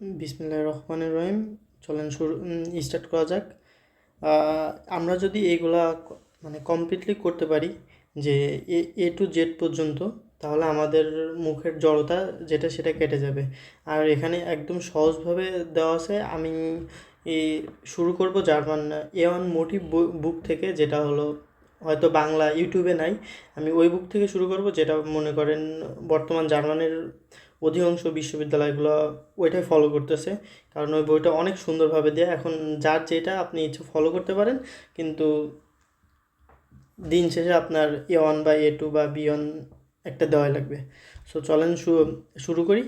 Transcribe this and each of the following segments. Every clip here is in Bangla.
বিসমিল্লাহ রহমানের রহিম, চলেন শুরু স্টার্ট করা যাক। আমরা যদি এইগুলা মানে কমপ্লিটলি করতে পারি যে এ এ টু জেড পর্যন্ত, তাহলে আমাদের মুখের জড়তা যেটা সেটা কেটে যাবে। আর এখানে একদম সহজভাবে দেওয়া আছে, আমি শুরু করব German A one motive book থেকে, যেটা হলো, হয়তো বাংলা ইউটিউবে নাই। আমি ওই বুক থেকে শুরু করব, যেটা মনে করেন বর্তমান জার্মানের অধিকাংশ বিশ্ববিদ্যালয়গুলো ওইটাই ফলো করতেছে। কারণ ওই বইটা অনেক সুন্দরভাবে দেয়। এখন যার যেটা আপনি ইচ্ছে ফলো করতে পারেন, কিন্তু দিন শেষে আপনার এ ওয়ান বা এ টু বা বি ওয়ান একটা দেওয়াই লাগবে। সো চলেন শুরু করি।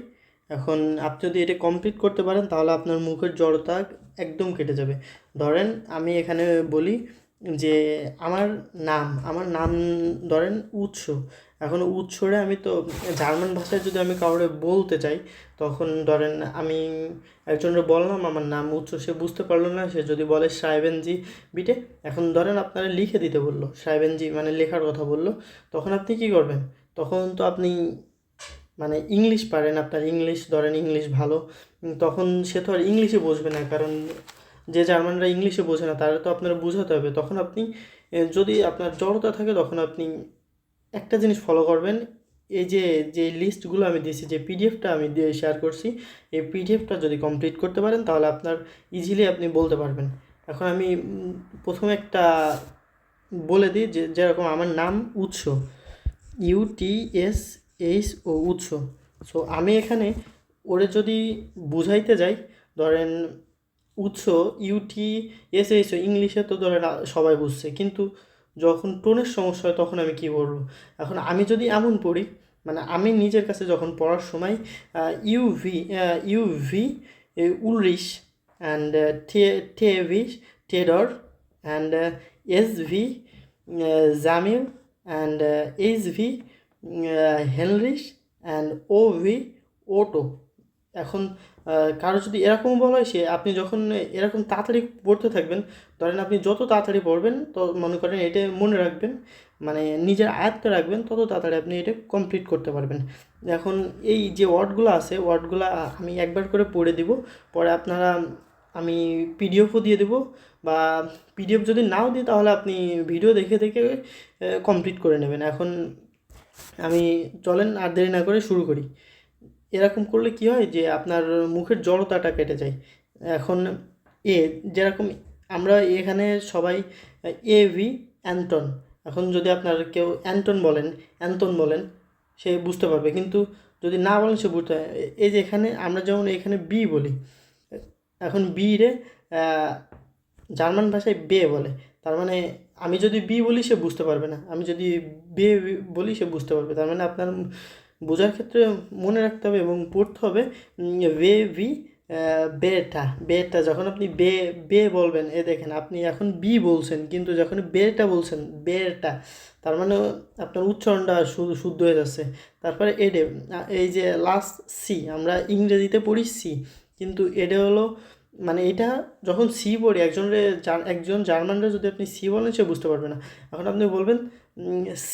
এখন আপনি যদি এটা কমপ্লিট করতে পারেন, তাহলে আপনার মুখের জড়তা একদম কেটে যাবে। ধরেন আমি এখানে বলি যে, আমার নাম আমার নাম ধরেন উৎস। এখন উৎসরে আমি তো জার্মান ভাষায় যদি আমি কাউরে বলতে চাই, তখন ধরেন আমি একজনের বললাম, আমার নাম উৎস, সে বুঝতে পারল না, সে যদি বলে সাহেবেনজি বিটে, এখন ধরেন আপনারা লিখে দিতে বলল সাহেবেনজি মানে লেখার কথা বলল, তখন আপনি কি করবেন? তখন তো আপনি মানে ইংলিশ পারেন, আপনার ইংলিশ ধরেন ইংলিশ ভালো তখন সে তো আর ইংলিশে বসবে না, কারণ যে জার্মানরা ইংলিশে বোঝে না, তারা তো আপনারা বোঝাতে হবে, তখন আপনি যদি আপনার জড়তা থাকে, তখন আপনি একটা জিনিস ফলো করবেন, এই যে যে লিস্টগুলো আমি দিয়েছি, যে পিডিএফটা আমি দিয়ে শেয়ার করছি, এই পিডিএফটা যদি কমপ্লিট করতে পারেন, তাহলে আপনার ইজিলি আপনি বলতে পারবেন। এখন আমি প্রথমে একটা বলে দিই যে, যেরকম আমার নাম Utsho U T S H O Utsho. So আমি এখানে ওরে যদি বুঝাইতে যাই, ধরেন উৎস ইউটি এস এইচ ও ইংলিশে তো ধরেন সবাই বুঝছে, কিন্তু যখন টোনের সমস্যা হয়, তখন আমি কী বলব? এখন আমি যদি এমন পড়ি মানে আমি নিজের কাছে যখন পড়ার সময় U V U V Ulrich and টেভিশ Theodor and S V Samuel and H V Heinrich and O V Otto. এখন কারও যদি এরকম বলা হয়, সে আপনি যখন এরকম তাড়াতাড়ি পড়তে থাকবেন, ধরেন আপনি যত তাড়াতাড়ি পড়বেন, তো মনে করেন এটা মনে রাখবেন মানে নিজের আয়ত্তে রাখবেন, তত তাড়াতাড়ি আপনি এটা কমপ্লিট করতে পারবেন। এখন এই যে ওয়ার্ডগুলো আছে, ওয়ার্ডগুলো আমি একবার করে পড়ে দিব, পরে আপনারা, আমি পিডিএফও দিয়ে দেবো, বা পিডিএফ যদি নাও দিই, তাহলে আপনি ভিডিও দেখে দেখে কমপ্লিট করে নেবেন। এখন আমি চলেন, আর দেরি না করে শুরু করি। এরকম করলে কি হয় যে আপনার মুখের জড়তাটা কেটে যায়। এখন এ যেরকম আমরা এখানে সবাই এ ভি অ্যান্টন এখন যদি আপনার কেউ অ্যান্টন বলেন অ্যান্টন বলেন, সে বুঝতে পারবে। কিন্তু যদি না বলেন, সে বুঝতে পারবে। এই যে এখানে আমরা যেমন এখানে বি বলি, এখন বি রে জার্মান ভাষায় বে বলে। তার মানে আমি যদি বি বলি, সে বুঝতে পারবে না। আমি যদি বে বলি, সে বুঝতে পারবে। তার মানে আপনার বোঝার ক্ষেত্রে মনে রাখতে হবে এবং পড়তে হবে বে আহ, বেটা। বেটা যখন আপনি বে বে বলবেন এ দেখেন আপনি এখন বি বলছেন কিন্তু যখন বেটা বলছেন বেটা তার মানে আপনার উচ্চারণটা শুদ্ধ হয়ে যাচ্ছে। তারপরে এডে এই যে লাস্ট সি আমরা ইংরেজিতে পড়ি সি কিন্তু এডে হলো মানে এটা যখন সি পড়ি একজনের একজন জার্মানরা যদি আপনি সি বলেন সে বুঝতে পারবে না। এখন আপনি বলবেন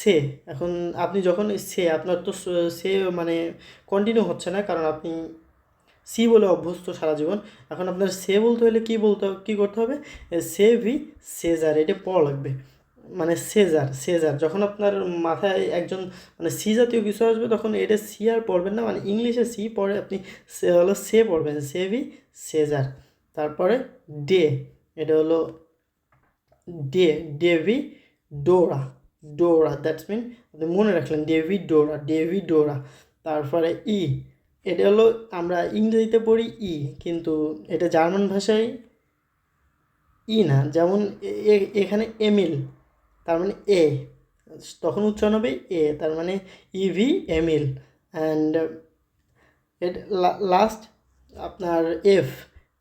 সে, এখন আপনি যখন সে, আপনার তো সে মানে কন্টিনিউ হচ্ছে না, কারণ আপনি সি বলে অভ্যস্ত সারা জীবন। এখন আপনার সে বলতে হলে কী বলতে, কী করতে হবে? সে ভি সেজার, এটা পড়া লাগবে। মানে সেজার সেজার। যখন আপনার মাথায় একজন মানে সি জাতীয় কিছু আসবে, তখন এটা সি আর পড়বেন না মানে ইংলিশে সি পড়ে আপনি সে হলো সে পড়বেন, সে ভি সেজার। তারপরে ডে, এটা হলো D D V Dora. Dora that's mean আপনি মনে রাখলেন ডেভি ডোরা ডেভি ডোরা তারপরে ই এটা হলো আমরা ইংরেজিতে পড়ি ই কিন্তু এটা জার্মান ভাষায় ই না, যেমন এখানে এমিল তার মানে এ তখন উচ্চারণ হবে এ তার মানে ইভি এমিল অ্যান্ড এর লাস্ট আপনার এফ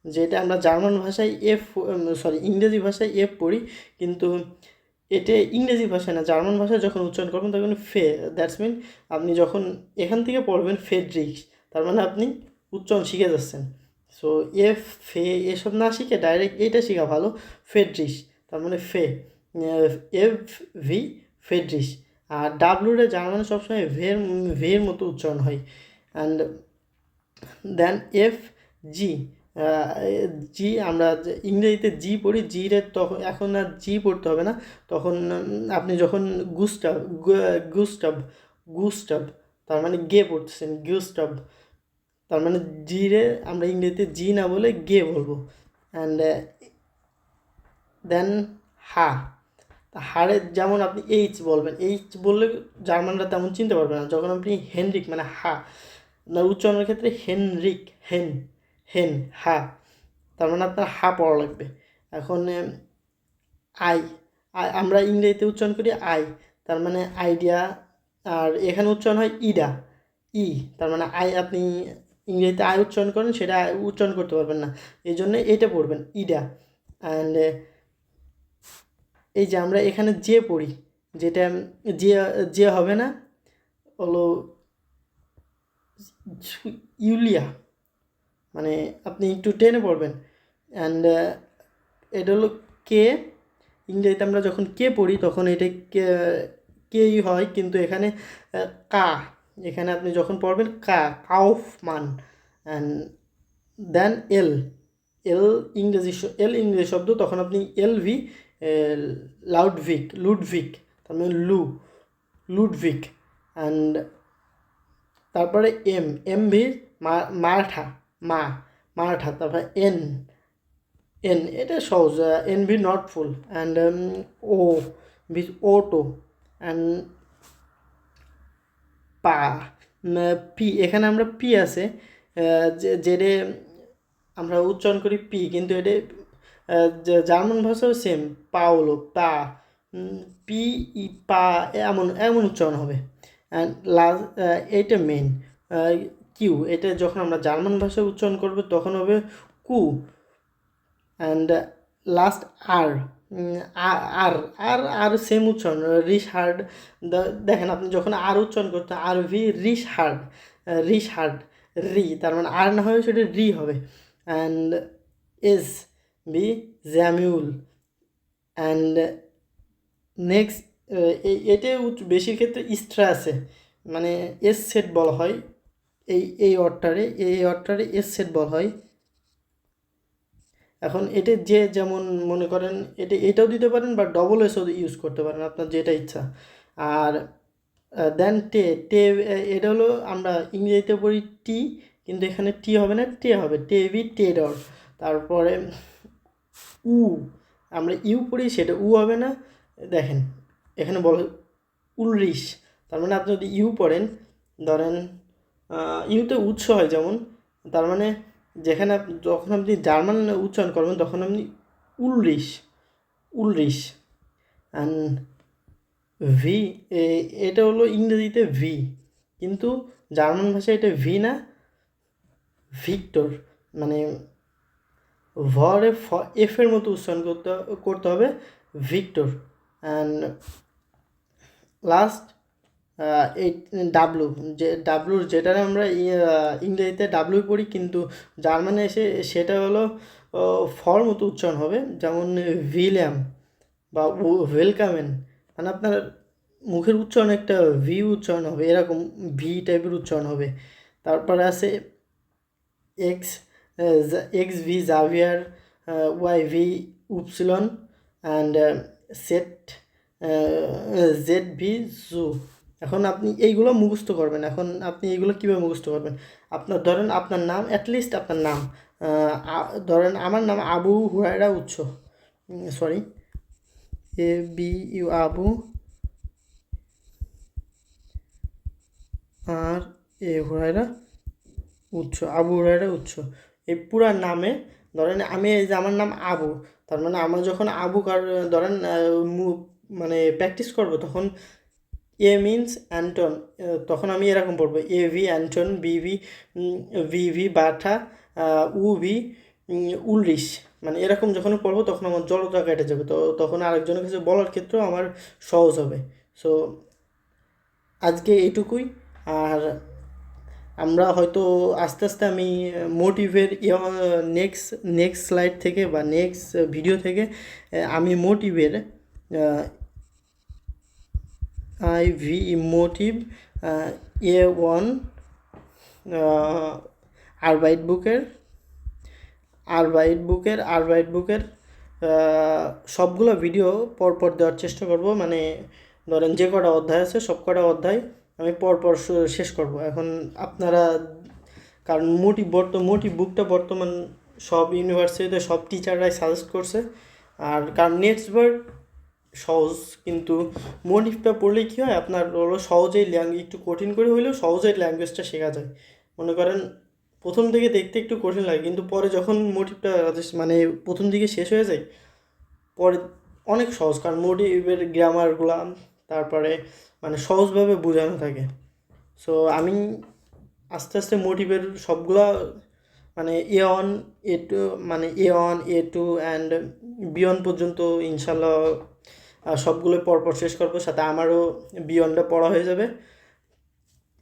যেটা আমরা জার্মান ভাষায় এফ সরি ইংরেজি ভাষায় এফ পড়ি, কিন্তু এটা ইংরেজি ভাষায় না, জার্মান ভাষায় যখন উচ্চারণ করবেন তখন ফে দ্যাটস মিন আপনি যখন এখান থেকে পড়বেন ফেডরিক্স, তার মানে আপনি উচ্চারণ শিখে যাচ্ছেন। সো এফ, ফে এসব না শিখে ডাইরেক্ট এইটা শেখা ভালো ফেডরিস তার মানে ফে এফ, ভি ফেডরিস আর ডাব্লুরে জার্মানে সবসময় ভের ভের মতো উচ্চারণ হয়। অ্যান্ড দেন এফ জি জি, আমরা ইংরেজিতে জি পড়ি, জিরে তখন এখন আর জি পড়তে হবে না। তখন আপনি যখন গুস্টাব গুস্টাব গুস্টাব তার মানে গে পড়তেছেন গুস্টাব তার মানে জিরে আমরা ইংরেজিতে জি না বলে গে বলব। অ্যান্ড দেন হা। হাড়ে যেমন আপনি এইচ বলবেন, এইচ বললে জার্মানরা তেমন চিনতে পারবে না। যখন আপনি হেনরিক মানে হা, না উচ্চারণের ক্ষেত্রে হেনরিক, হেন। হেন, হা। তার মানে আপনার হা পড়া লাগবে। এখন আই আমরা ইংরেজিতে উচ্চারণ করি আই। তার মানে আইডিয়া, আর এখানে উচ্চারণ হয় ইডা, ই। তার মানে আই আপনি ইংরেজিতে আই উচ্চারণ করেন, সেটা উচ্চারণ করতে পারবেন না। এই জন্য এটা পড়বেন, ইডা। অ্যান্ড এই যে আমরা এখানে যে পড়ি, যেটা যে যে হবে না, হলো, ইউলিয়া। মানে আপনি একটু টেনে পড়বেন। অ্যান্ড এটা হলো কে? ইংরেজিতে আমরা যখন কে পড়ি, তখন এটা কে, কেই হয়, কিন্তু এখানে কা। এখানে আপনি যখন পড়বেন, কা, কাউফমান। অ্যান্ড দেন এল। এল ইংরেজি এল ইংরেজি শব্দ, তখন আপনি এল ভি লাউডভিক, লুডভিক, তার মানে লু, লুডভিক। অ্যান্ড তারপরে এম এম ভি মারাঠা। মা, মারাঠা, তারপরে এন এন, এটা সহজ, N V Nordpol and O, V, Otto and পা পি, এখানে আমরা পি আছে যেটা আমরা উচ্চারণ করি পি, কিন্তু এটা জার্মান ভাষাও সেম পা হলো পা পি, ই, পা, এমন এমন উচ্চারণ হবে অ্যান্ড লাস্ট এইটা মেন কিউ, এটা যখন আমরা জার্মান ভাষায় উচ্চারণ করব, তখন হবে কু and last R R R R same উচ্চারণ রিশ হার্ড দেখেন আপনি যখন আর উচ্চারণ করতে আর V Richard Richard রি, তার মানে আর না হবে সেটা রি হবে and S B Samuel and next এটা বেশির ক্ষেত্রে ইস্ট্রা আছে মানে এস সেট বলা হয় এই এই অর্ডারে এই অর্ডারে এস সেট বল হয়। এখন এটা যে যেমন মনে করেন, এটা, এটাও দিতে পারেন বা ডবল এসও ইউজ করতে পারেন, আপনার যেটা ইচ্ছা। আর দেন টে টে এটা হলো আমরা ইংরেজিতে পড়ি টি কিন্তু এখানে টি হবে না টে হবে টে ভি টে ডর তারপরে উ আমরা ইউ পড়ি, সেটা উ হবে না। দেখেন, এখানে বলে উলরিশ। তার মানে আপনি যদি ইউ পড়েন, ধরেন ইউতে উৎস হয় যেমন, তার মানে যেখানে যখন আপনি জার্মান উচ্চারণ করবেন, তখন আপনি উলরিশ উলরিশ অ্যান্ড ভি এটা হলো ইংরেজিতে ভি কিন্তু জার্মান ভাষায় এটা ভি না, ভিক্টর মানে ভরে ফ এফের মতো উচ্চারণ করতে করতে হবে, ভিক্টর অ্যান্ড লাস্ট এই ডাব্লু যে ডাব্লুর যেটা আমরা ইংরেজিতে ডাব্লু পড়ি, কিন্তু জার্মানে এসে সেটা হলো ফর মতো উচ্চারণ হবে, যেমন ভিলিয়াম বা ওয়েলকামেন। মানে আপনার মুখের উচ্চারণ একটা ভি উচ্চারণ হবে, এরকম ভি টাইপের উচ্চারণ হবে। তারপরে আছে X X V Xavier Y V Ypsilon and set Z V জু এখন আপনি এইগুলো মুখস্থ করবেন। এখন আপনি এইগুলো কীভাবে মুখস্থ করবেন? আপনার ধরেন আপনার নাম অ্যাটলিস্ট আপনার নাম ধরেন আমার নাম Abu Hurairah Utsho. Sorry A B U Abu আর এ হুরায়রা উৎস, আবু হুরায়রা উৎস। এই পুরা নামে ধরেন আমি এই যে আমার নাম আবু, তার মানে আমরা যখন আবু কার, ধরেন মানে প্র্যাকটিস করব, তখন এ মিনস অ্যান্টন তখন আমি এরকম পড়ব A V Anton B V V V V, U V um, Ulrich মানে এরকম যখন পড়ব তখন আমার জড়তা কেটে যাবে তো তখন আরেকজনের কাছে বলার ক্ষেত্রেও আমার সহজ হবে। সো আজকে এইটুকুই আর আমরা হয়তো আস্তে আস্তে আমি মোটিভের নেক্সট নেক্সট স্লাইড থেকে বা নেক্সট ভিডিও থেকে আমি মোটিভের I V motive A one আরবাইট বুকের আর বাইট বুকের আর বাইট বুকের সবগুলো ভিডিও পরপর দেওয়ার চেষ্টা করব। মানে ধরেন যে কটা অধ্যায় আছে, সব কটা অধ্যায় আমি পরপর শেষ করব। এখন আপনারা, কারণ মোটি বর্ত, মোটি বুকটা বর্তমান সব ইউনিভার্সিটিতে সব টিচাররাই সাজেস্ট করছে। আর কারণ নেক্সট বার সহজ, কিন্তু মোটিভটা পড়লে কী হয়, আপনার হলো সহজেই ল্যাঙ্গুয়েজ একটু কঠিন করে হইলেও সহজেই ল্যাঙ্গুয়েজটা শেখা যায়। মনে করেন, প্রথম দিকে দেখতে একটু কঠিন লাগে, কিন্তু পরে যখন মোটিভটা মানে প্রথম দিকে শেষ হয়ে যায়, পরে অনেক সহজ, কারণ মোটিভের গ্রামারগুলা তারপরে মানে সহজভাবে বোঝানো থাকে। সো আমি আস্তে আস্তে মোটিভের সবগুলা মানে এ ওয়ান, এ টু মানে A one, A two and বিয়ন পর্যন্ত, ইনশাল্লাহ সবগুলো পরপর শেষ করব সাথে আমারও বিয়নটা পড়া হয়ে যাবে।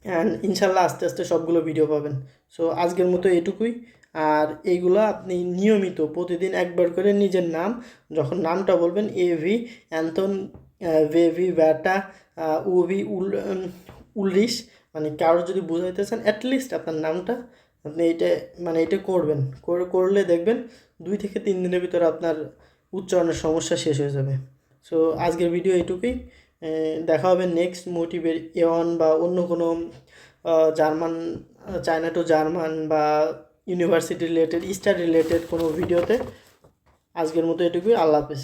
অ্যান্ড ইনশাল্লাহ আস্তে আস্তে সবগুলো ভিডিও পাবেন। সো আজকের মতো এটুকুই। আর এইগুলো আপনি নিয়মিত প্রতিদিন একবার করে নিজের নাম যখন নামটা বলবেন এ ভি অ্যান্থন ভেভি ব্যাটা উভি উল উম, উলরিশ মানে কারও যদি বুঝাইতে চান অ্যাটলিস্ট আপনার নামটা আপনি এটা মানে এটা করবেন। করে করলে দেখবেন দুই থেকে তিন দিনের ভিতরে আপনার উচ্চারণের সমস্যা শেষ হয়ে যাবে। সো আজকের ভিডিও এইটুকুই দেখা হবে নেক্সট মোটিভের এওয়ান বা অন্য কোনো জার্মান, চায়না টু জার্মান বা ইউনিভার্সিটি রিলেটেড স্টার রিলেটেড কোনো ভিডিওতে আজকের মতো এটুকুই। আল্লাহ হাফেজ।